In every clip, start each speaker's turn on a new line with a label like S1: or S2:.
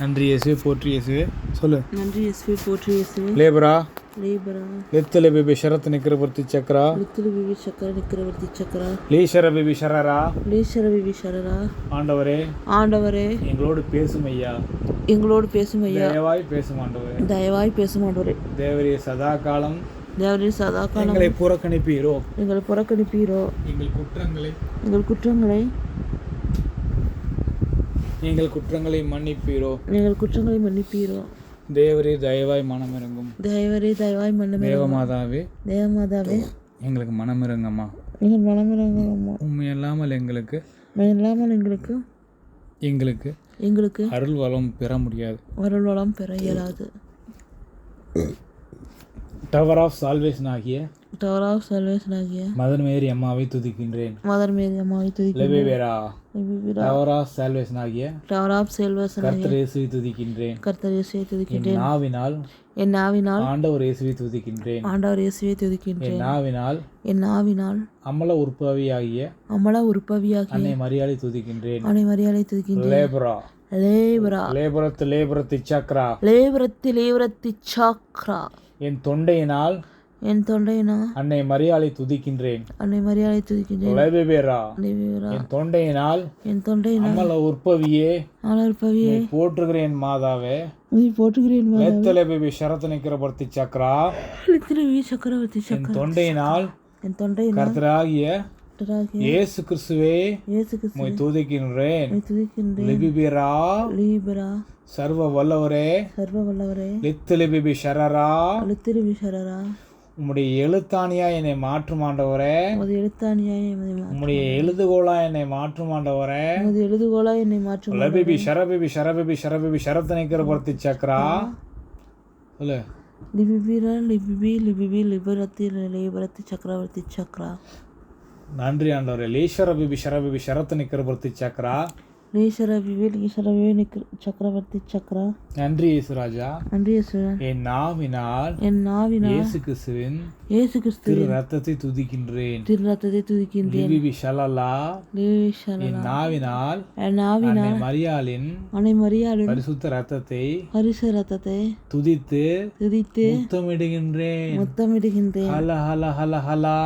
S1: நன்றி இயேசு போற்றி இயேசு. சொல்லு.
S2: நன்றி இயேசுவே போற்றி இயேசு.
S1: லேபரா?
S2: லேபரா.
S1: ಲೆತ್ತಲೆ ಬೇಬಿ ಶರತ್ ನಿಕ್ರವರ್ತಿ ಚಕ್ರ
S2: சக்கர நிக்கிறவர்த்தி சக்கரா.
S1: லீஷர பேபி ஷரரா?
S2: லீஸ்வர
S1: ஆண்டவரே
S2: ஆண்டவரே.
S1: எங்களோடு பேசும்
S2: எங்களோடு பேசும் ஐயா
S1: தயவாய் பேசும்
S2: தயவாய் பேசும் ஆண்டவரே.
S1: சதா காலம்
S2: தேவரே சதா காலம்
S1: புறக்கணிப்பீரோ?
S2: எங்களை புறக்கணிப்பீரோ?
S1: எங்கள் குற்றங்களை
S2: எங்கள் குற்றங்களை
S1: எங்கள் குற்றங்களை மன்னிப்பீரோ?
S2: எங்கள் குற்றங்களை மன்னிப்பீரோ?
S1: தேவரே தயவாய் மனமிறங்கும்
S2: தேவரே தயவாய் மன்னமே
S1: தேவமாதாவே
S2: தேவமாதாவே.
S1: எங்களுக்கு மனமிறங்கம்மா
S2: எங்கள் மனமிறங்கம்மா
S1: உண்மை இல்லாமல் எங்களுக்கு
S2: இல்லாமல் எங்களுக்கு
S1: எங்களுக்கு
S2: எங்களுக்கு
S1: அருள் வளம் பெற முடியாது.
S2: அருள் வளம் பெற இயலாது.
S1: டவர் ஆஃப் சால்வேஷன் ஆகிய
S2: டவர் ஆஃப் சல்வேஷன் ஆகிய
S1: மதன் மேரி அம்மாவை துதிக்கின்றேன்.
S2: மதர் மேரி அம்மாவை துதிக்கிறேன்
S1: லெபேவேரா டவர் ஆஃப் சால்வேஷன் ஆகிய
S2: டவர் ஆஃப் செல்வேஷன்
S1: கர்த்தர் இயேசுவை துதிக்கின்றேன்.
S2: கர்த்தர் இயேசுவை துதிக்கின்றேன்.
S1: நாவினால்
S2: என் நாவினால்
S1: ஆண்டவர் இயேசுவை துதிக்கின்றேன்.
S2: ஆண்டவர் இயேசுவை துதிக்கின்றேன்.
S1: என் நாவினால்
S2: என் நாவினால்
S1: அமல உற்பவியாகிய
S2: அமல உற்பவியாகி
S1: அன்னை மரியாதை துதிக்கின்றேன்.
S2: அனை மரியாதை துதிக்கின்றேன்.
S1: லேபரா.
S2: லேபரா.
S1: லேபரத்து லேபரத்து சக்ரா.
S2: லேபரத்தி லேபரத்தி சாக்ரா.
S1: என் தொண்டையினால்
S2: என் தொண்டைனா
S1: அன்னை மரியாதை துதிக்கின்றேன்.
S2: அன்னை மரியாதை துதிக்கின்றேன்.
S1: என் தொண்டையினால்
S2: என் தொண்டைனா
S1: அமல உற்பவியே.
S2: ஆளற்பவியே
S1: உம்மை போற்றுகிறேன் மாதாவே.
S2: நீ போற்றுகிறேன்
S1: லேத்தலே பேபி ஷரத்து நிக்கிற பர்த்தி சக்ரா
S2: திருவி சக்கரவர்த்தி
S1: என்
S2: சக்கர.
S1: தொண்டையினால்
S2: என் தொண்டைனா
S1: கர்த்தராகிய இயேசு கிறிஸ்துவே
S2: இயேசு கிறிஸ்து
S1: உம்மை துதிக்கின்றேன்.
S2: துதிக்கின்றேன்.
S1: லிபிபிரா?
S2: லீபரா
S1: சர்வ வல்லவரே.
S2: சர்வ வல்லவரே.
S1: லித்தலி பிபி ஷரரா
S2: அழுத்திரு விசரரா
S1: உம்முடைய எழுத்தாணியா என்னை மாற்றும் ஆண்டவரே.
S2: உமது மா-
S1: உம்முடைய எழுதுகோலா என்னை மாற்றும் ஆண்டவரே.
S2: உமது எழுதுகோலா என்னை மாற்றும்
S1: லபிபி ஷரபிபி ஷரபிபி ஷரபிபி ஷரத்து நிக்கிற பர்த்தி சக்ரா சொல்லு.
S2: லிபிபிரா லிபிபி லிபிபி லிபரத்தி லிபரத்தி சக்கரவர்த்தி சக்ரா
S1: நன்றி ஆண்டவரே. லீஸ்வர பிபி ஷரபிபி ஷரத்து நிக்கிற பர்த்தி சக்ரா
S2: லீஸ்வர விவி லீஸ்வர விவி சக்கரவர்த்தி சக்ரா
S1: நன்றி இயேசுராஜா.
S2: நன்றி இயேசுவன்
S1: என் நாவினால்
S2: என் நாவினால்
S1: இயேசு கிறிஸ்துவின்
S2: இயேசு கிறிஸ்து
S1: திரு ரத்தத்தை துதிக்கின்றேன்.
S2: திரு ரத்தத்தை துதிக்கின்றேன்.
S1: பிபி ஷலலா
S2: லீஷரா
S1: என் நாவினால்
S2: என் நாவினால்
S1: அன்னை மரியாளின்
S2: அனை மரியாளுடன்
S1: பரிசுத்த ரத்தத்தை
S2: பரிசு ரத்தத்தை
S1: துதித்து
S2: துதித்து
S1: முத்தமிடுகின்றேன்.
S2: முத்தமிடுகின்றேன்.
S1: ஹல ஹல ஹல ஹலா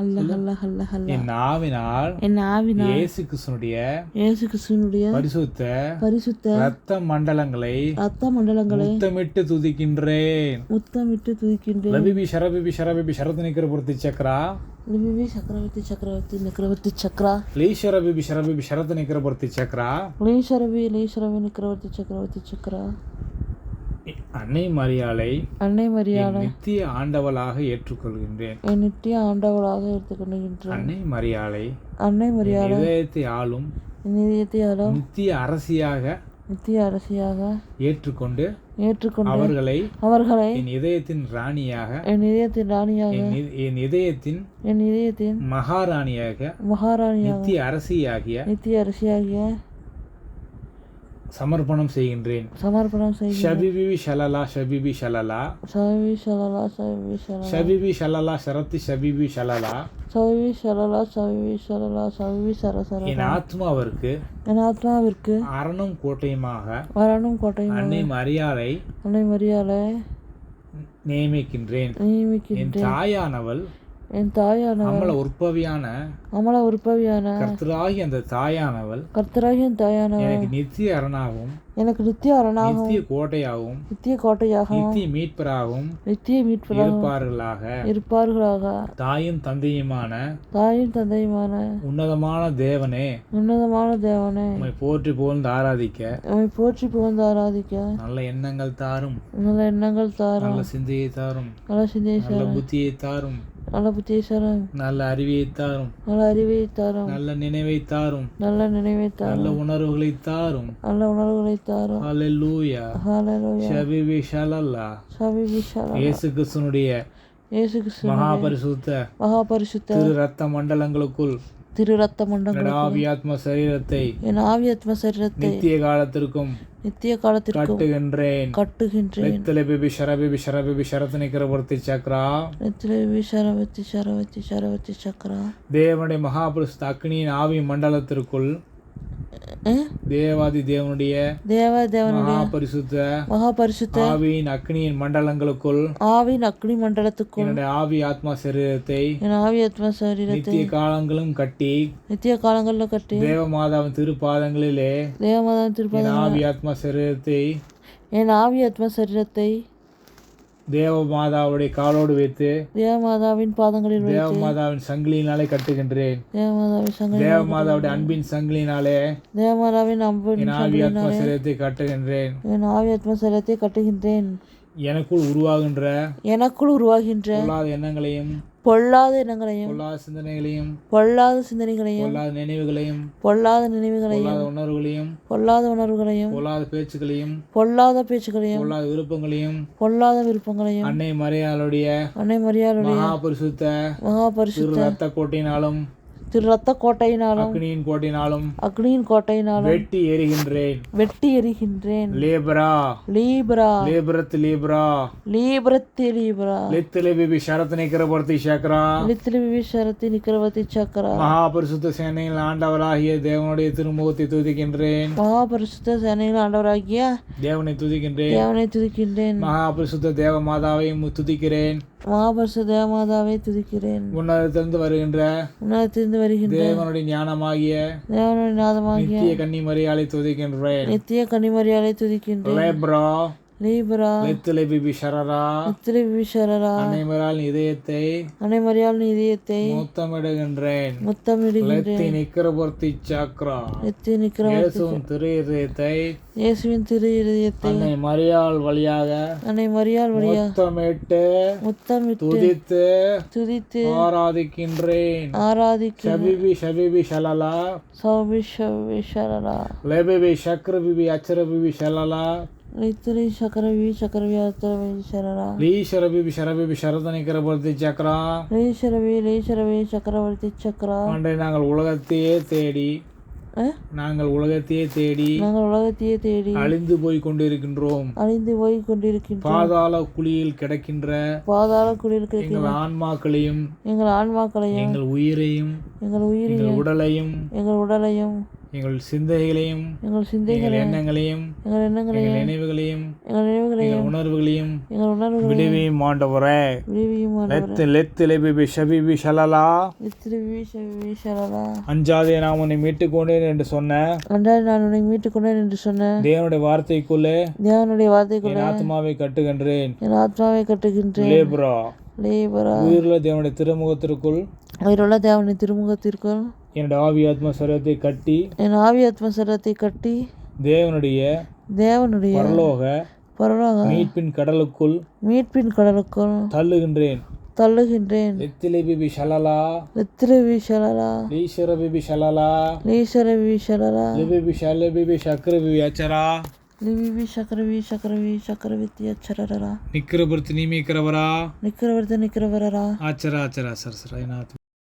S2: ஹல்ல ஹல்ல ஹல்ல ஹல்ல.
S1: என் நாவினால்
S2: என் நாவினால்
S1: இயேசு கிறிஸ்துனுடைய
S2: இயேசு கிறிஸ்துவனுடைய
S1: பரிசுத்த
S2: பரிசுத்த
S1: ரத்த மண்டலங்களை
S2: ரத்த மண்டலங்களை
S1: முத்தமிட்டு துதிக்கின்றேன்.
S2: முத்தமிட்டு துதிக்கின்றேன்.
S1: லபிபி ஷரபிபி ஷரபிபி நிக்கிற பொருத்தி சக்கரா?
S2: லிபிபி சக்கரவர்த்தி சக்கரவர்த்தி நிக்கரவர்த்தி சக்ரா
S1: லீஷரபிபி ஷரபிபி ஷரத்து நிக்கிற பொருத்தி சக்கரா
S2: லீஷரவி லீஷரவி நிக்கரவர்த்தி சக்கரவர்த்தி சக்ரா
S1: அன்னை மரியாளை
S2: அன்னை மரியாதை
S1: நித்திய ஆண்டவளாக ஏற்றுக்கொள்கின்றேன்.
S2: என் நித்திய ஆண்டவளாக எடுத்துக்கொள்கின்றேன்
S1: அன்னை மரியாளை
S2: அன்னை
S1: என்
S2: மரியாதை
S1: இதயத்தை ஆளும்
S2: என் இதயத்தையாலும்
S1: நித்திய அரசியாக
S2: நித்திய அரசியாக
S1: ஏற்றுக்கொண்டு
S2: ஏற்றுக்கொண்டு
S1: அவர்களை
S2: அவர்களை
S1: என் இதயத்தின் ராணியாக
S2: என் இதயத்தின் ராணியாக
S1: என் இதயத்தின்
S2: என் இதயத்தின்
S1: மகாராணியாக
S2: மகாராணியாக
S1: நித்திய அரசியாகிய
S2: நித்திய அரசியாகிய
S1: சமர்ப்பணம் செய்கின்றேன்.
S2: சமர்ப்பணம் செய்ய
S1: ஷபிபி ஷலலா ஷபிபி ஷலலா.
S2: சவி ஷலலா சவி ஷலலா.
S1: ஷபிபி ஷலலா ஷரத்தி ஷபிபி ஷலலா.
S2: சவி ஷலலா சவி ஷலலா சவி சரசர
S1: என் ஆத்மாவிற்கு
S2: என் ஆத்மாவிற்கு
S1: அரணும் கோட்டையுமாக
S2: வரணும் கோட்டையும்
S1: அன்னை மரியாதை
S2: அன்னை மரியாதை
S1: நியமிக்கின்றேன்.
S2: நியமிக்கின்ற
S1: என் தாயானவள்
S2: என் தாயான
S1: நம்மள உற்பவியான
S2: அமல உற்பவியான
S1: கர்த்தராகி அந்த தாயானவள்
S2: கர்த்தராகிய என் தாயானவள்
S1: எனக்கு நித்திய அரணாகவும்
S2: எனக்கு நித்திய அரணாகவும்
S1: நித்திய கோட்டையாகவும்
S2: நித்திய கோட்டையாகவும்
S1: நித்திய மீட்பராகவும்
S2: நித்திய மீட்பராகவும்
S1: இருப்பார்களாக.
S2: இருப்பார்களாக.
S1: தாயும் தந்தையுமான
S2: தாயும் தந்தையுமான
S1: உன்னதமான தேவனே.
S2: உன்னதமான தேவனே.
S1: உம்மை போற்றி புகழ்ந்து ஆராதிக்க.
S2: உம்மை போற்றி புகழ்ந்து ஆராதிக்க.
S1: நல்ல எண்ணங்கள் தாரும்.
S2: நல்ல எண்ணங்கள் தாரும்.
S1: நல்ல சிந்தையை தாரும்.
S2: நல்ல சிந்தையை
S1: நல்ல புத்தியை தாரும்.
S2: நல்ல புத்தீஸ்வரம்
S1: நல்ல அறிவியை தாரும்.
S2: நல்ல அறிவை தாரும்.
S1: நல்ல நினைவை தாரும்.
S2: நல்ல நினைவை தாரும்.
S1: நல்ல உணர்வுகளை தாரும்.
S2: நல்ல உணர்வுகளை தாரும்.
S1: ஹalleluya.
S2: ஹalleluya.
S1: ஷபிபி ஷலல்லா
S2: சவி விஷால
S1: இயேசு கிறிஸ்துனுடைய
S2: இயேசு கிறிஸ்து
S1: மகாபரிசுத்த
S2: மகாபரிசுத்த
S1: திரு ரத்த மண்டலங்களுக்குள்
S2: திரு ரத்த மண்டங்கள்
S1: ஆவியாத்ம சரீரத்தை
S2: என் ஆவியாத்ம சரீரத்தை
S1: நித்திய காலத்திற்கும்
S2: நித்திய காலத்திற்கு
S1: கட்டுகின்றேன்.
S2: கட்டுகின்றேன்.
S1: நெத்தலை பேபி ஷரபிபி ஷரபிபி ஷரத்து நிக்கிற பொருத்தி சக்ரா.
S2: நித்திரவி சரவத்தி சரவத்தி சரவத்தி சக்கரா
S1: தேவனுடைய மகாபுருஷ அக்னியின் ஆவி மண்டலத்திற்குள்? தேவாதி தேவனுடைய
S2: தேவ தேவனுடைய
S1: மகா பரிசுத்த
S2: மகா பரிசுத்த
S1: ஆவியின் அக்னியின் மண்டலங்களுக்குள்
S2: ஆவின் அக்னி மண்டலத்துக்குள்
S1: என்னுடைய ஆவி ஆத்மா சரீரத்தை
S2: என் ஆவி ஆத்மா சரீரத்தை
S1: நித்திய காலங்களும் கட்டி
S2: நித்திய காலங்களில் கட்டி
S1: தேவ மாதாவின் திருப்பாதங்களிலே
S2: தேவமாதான் திருப்பதி
S1: என் ஆவி ஆத்மா சரீரத்தை
S2: என் ஆவி ஆத்மா சரீரத்தை
S1: தேவ மாதாவுடைய காலோடு வைத்து
S2: தேவமாதாவின் பாதங்களில் வை-
S1: தேவ மாதாவின் சங்கிலியினாலே கட்டுகின்றேன்.
S2: தேவமாதாவின் சங்க
S1: தேவ மாதாவுடைய அன்பின் சங்கிலினாலே
S2: தேவமாதாவின் அம்பின்
S1: என் ஆத்மா சரீரத்தை கட்டுகின்றேன்.
S2: என் ஆவி ஆத்மா சரீரத்தை கட்டுகின்றேன்.
S1: எனக்குள் உருவாகின்ற
S2: எனக்குள் உருவாகின்ற
S1: எண்ணங்களையும்
S2: பொல்லாத எண்ணங்களையும்
S1: பொல்லாத சிந்தனைகளையும்
S2: பொல்லாத சிந்தனைகளையும்
S1: பொல்லாத நினைவுகளையும்
S2: பொல்லாத நினைவுகளையும்
S1: உணர்வுகளையும்
S2: பொல்லாத உணர்வுகளையும்
S1: பொல்லாத பேச்சுக்களையும்
S2: பொல்லாத பேச்சுகளையும்
S1: பொல்லாத விருப்பங்களையும்
S2: பொல்லாத விருப்பங்களையும்
S1: அன்னை மறையாளுடைய
S2: அன்னை மரியாளுடைய
S1: மகா பரிசுத்த
S2: மகா பரிசுத்த
S1: ரத்த கோட்டையினாலும்
S2: திரு ரத்த கோட்டையினாலும்
S1: அக்னியின் கோட்டையினாலும்
S2: அக்னியின் கோட்டையினாலும்
S1: வெட்டி எரிகின்றேன்
S2: வெட்டி எரிகின்றேன்
S1: லேபரா.
S2: லீபரா.
S1: லேபரத் லீபரா.
S2: லீபரத் லீபரா.
S1: லித்திலே பிபி ஷரத் நிக்கிறபர்த்தி சக்கரா
S2: லித்திலே பிபி ஷரத் நிக்கிறபர்த்தி சக்கரா
S1: மகாபரிசுத்த சேனையில் ஆண்டவராகிய தேவனுடைய திருமுகத்தை துதிக்கின்றேன்.
S2: மகாபரிசுத்த சேனையில் ஆண்டவராகிய
S1: தேவனை துதிக்கின்றேன்.
S2: தேவனை துதிக்கின்றேன்.
S1: மகாபரிசுத்த தேவ மாதாவையும் துதிக்கிறேன்.
S2: மகாபரிசு தேவமாதாவை துதிக்கிறேன்.
S1: உன்னதத்திலிருந்து வருகின்ற
S2: உன்னதத்திலிருந்து வருகின்ற
S1: தேவனுடைய ஞானமாகிய
S2: தேவனுடைய நாதமாகிய
S1: நித்திய கன்னி மரியாதை துதிக்கின்றேன்.
S2: நித்திய கனிமரியாதை துதிக்கின்றேன்.
S1: லேப்ரா லித்தலை பிபி ஷரரா
S2: நித்திலி
S1: அன்னைமரால் இதயத்தை
S2: அனைமரியால் இதயத்தை
S1: முத்தமிடுகின்றேன்.
S2: முத்தமிடுகின்றேன்.
S1: லெத்தி நிக்கரபொர்த்தி சக்ரா.
S2: நிக்கிற
S1: இயேசுவின் திரு இதயத்தை
S2: இயேசுவின் திரு
S1: அன்னை மரியாள் வழியாக
S2: அன்னை மரியாள் வழியா
S1: முத்தமிட்டு
S2: முத்தமிட்டு
S1: துதித்து
S2: துதித்து
S1: ஆராதிக்கின்றேன்.
S2: ஆராதிக்க
S1: ஷபிபி ஷபிபி ஷலலா
S2: சௌபிஷரா
S1: லெபிபி சக்ர பிபி அச்சர ஷலலா
S2: நித்திரை சக்கரவி சக்கரவி அத்தரவி சரரா
S1: லீஷர பிபி ஷரபிபி ஷரதனிக்கிற பொருத்தி சக்ரா
S2: லேசரவி லேசரவி சக்கரவர்த்தி சக்கரா
S1: அன்றை நாங்கள் உலகத்தையே தேடி? நாங்கள் உலகத்தையே தேடி
S2: நாங்கள் உலகத்தையே தேடி
S1: அழிந்து போய் கொண்டிருக்கின்றோம்.
S2: அழிந்து போய் கொண்டிருக்கின்றோம்.
S1: பாதாள குழியில் கிடக்கின்ற
S2: பாதாள கிடைக்கும்
S1: எங்கள் ஆன்மாக்களையும்
S2: எங்கள் ஆன்மாக்களையும்
S1: எங்கள் உயிரையும்
S2: எங்கள் உயிரையும்
S1: உடலையும்
S2: எங்கள் உடலையும்
S1: எங்கள் சிந்தைகளையும்
S2: எங்கள் சிந்தைகள்
S1: எண்ணங்களையும்
S2: எங்கள் எண்ணங்களையும்
S1: நினைவுகளையும்
S2: எங்கள் நினைவுகளையும்
S1: உணர்வுகளையும்
S2: எங்கள் உணர்வுகளையும்
S1: விடுவியும் ஆண்டவரே.
S2: விரிவியும்
S1: லெத்து லெத்து லெபிபி ஷபிபி ஷலலா.
S2: நித்திரி சரலா
S1: அஞ்சாதே நான் உன்னை மீட்டுக் கொண்டேன் என்று சொன்ன.
S2: அன்றாட நான் உன்னை மீட்டுக் கொண்டேன் என்று சொன்ன.
S1: தேவனுடைய வார்த்தைக்குள்ளே
S2: தேவனுடைய வார்த்தைக்குள்ள
S1: என் ஆத்மாவை கட்டுகின்றேன்.
S2: என் ஆத்மாவை கட்டுகின்றேன்.
S1: லேபரா. உயிருள்ள தேவனுடைய திருமுகத்திற்குள்
S2: உயிருள்ள தேவனின் திருமுகத்திற்குள்
S1: என்னுடைய ஆவி ஆத்மா சரீரத்தை கட்டி
S2: என் ஆவி ஆத்மசரத்தை கட்டி
S1: தேவனுடைய
S2: தேவனுடைய
S1: பரலோக
S2: பரலோக
S1: மீட்பின் கடலுக்குள்
S2: மீட்பின் கடலுக்குள்
S1: தள்ளுகின்றேன்.
S2: தள்ளுகின்றேன்.
S1: லெத்திலே பிபி ஷலலா.
S2: நித்திரி விஷலரா
S1: லீஸ்வர பிபி ஷலலா.
S2: லீசர விஷலரா
S1: லிபிபி ஷல பிபி சக்கர பிபி அச்சரா.
S2: ಲಿವಿ ಶಕ್ರವಿ ಶಕ್ರವಿ ಶಕ್ರವಿತ್ತಿ ಅಕ್ಷರರ
S1: ನಿಕ್ರ ಬರ್ತ
S2: ಮೀಕರ ಬರ
S1: ನಿಕ್ಕರ ಬರ್ತೀನಿ ನಿಕ್ಕರ ಬರರ ಆಚರ ಆಚರ ಸರ್ ಸರ್ ಏನಾಯ್ತು